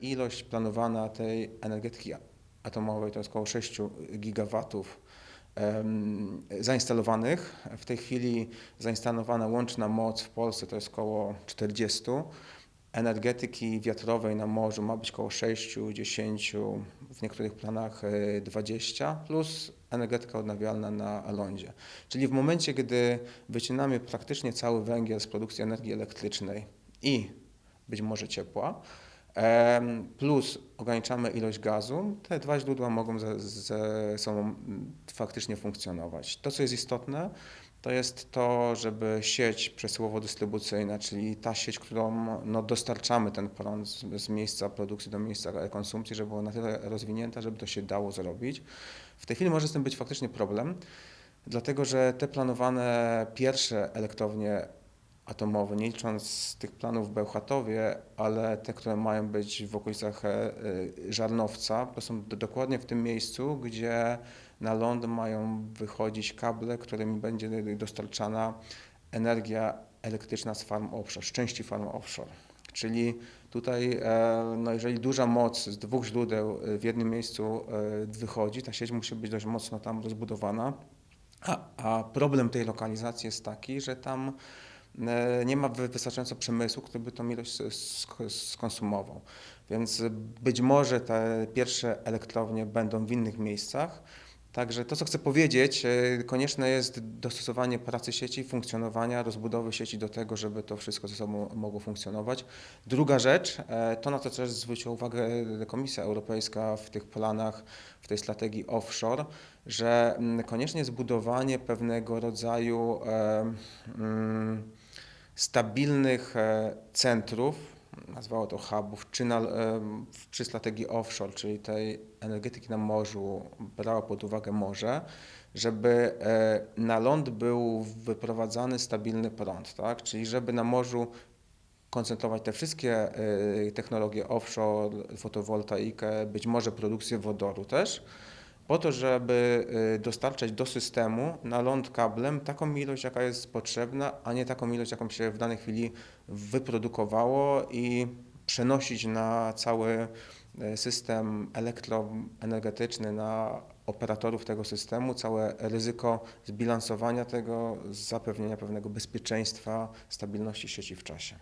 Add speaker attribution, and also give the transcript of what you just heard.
Speaker 1: Ilość planowana tej energetyki atomowej to jest około 6 gigawatów zainstalowanych. W tej chwili zainstalowana łączna moc w Polsce to jest około 40. Energetyki wiatrowej na morzu ma być około 6, 10, w niektórych planach e, 20, plus energetyka odnawialna na lądzie. Czyli w momencie, gdy wycinamy praktycznie cały węgiel z produkcji energii elektrycznej i być może ciepła, plus ograniczamy ilość gazu, te dwa źródła mogą ze, ze sobą faktycznie funkcjonować. To, co jest istotne, to jest to, żeby sieć przesyłowo-dystrybucyjna, czyli ta sieć, którą no, dostarczamy ten prąd z, z miejsca produkcji do miejsca konsumpcji, żeby była na tyle rozwinięta, żeby to się dało zrobić. W tej chwili może z tym być faktycznie problem, dlatego że te planowane pierwsze elektrownie atomowe, nie licząc tych planów w Bełchatowie, ale te, które mają być w okolicach e, e, Żarnowca, to są do- dokładnie w tym miejscu, gdzie na ląd mają wychodzić kable, którymi będzie dostarczana energia elektryczna z farm offshore, z części farm offshore. Czyli tutaj, e, no jeżeli duża moc z dwóch źródeł w jednym miejscu wychodzi, ta sieć musi być dość mocno tam rozbudowana. A, a problem tej lokalizacji jest taki, że tam nie ma wy- wystarczająco przemysłu, który by tą ilość skonsumował. Więc być może te pierwsze elektrownie będą w innych miejscach. Także to, co chcę powiedzieć, e, konieczne jest dostosowanie pracy sieci, funkcjonowania, rozbudowy sieci do tego, żeby to wszystko ze sobą mogło funkcjonować. Druga rzecz, e, to na co też zwróciła uwagę Komisja Europejska w tych planach, w tej strategii offshore, że mm, konieczne jest budowanie pewnego rodzaju e, mm, stabilnych e, centrów, nazwało to hubów, czy na, e, strategii offshore, czyli tej energetyki na morzu, brała pod uwagę morze, żeby e, na ląd był wyprowadzany stabilny prąd, tak? czyli żeby na morzu koncentrować te wszystkie technologie offshore, fotowoltaikę, być może produkcję wodoru też, po to, żeby y, dostarczać do systemu na ląd kablem taką ilość, jaka jest potrzebna, a nie taką ilość, jaką się w danej chwili wyprodukowało i przenosić na cały y, system elektroenergetyczny, na operatorów tego systemu, całe ryzyko zbilansowania tego, zapewnienia pewnego bezpieczeństwa, stabilności sieci w czasie.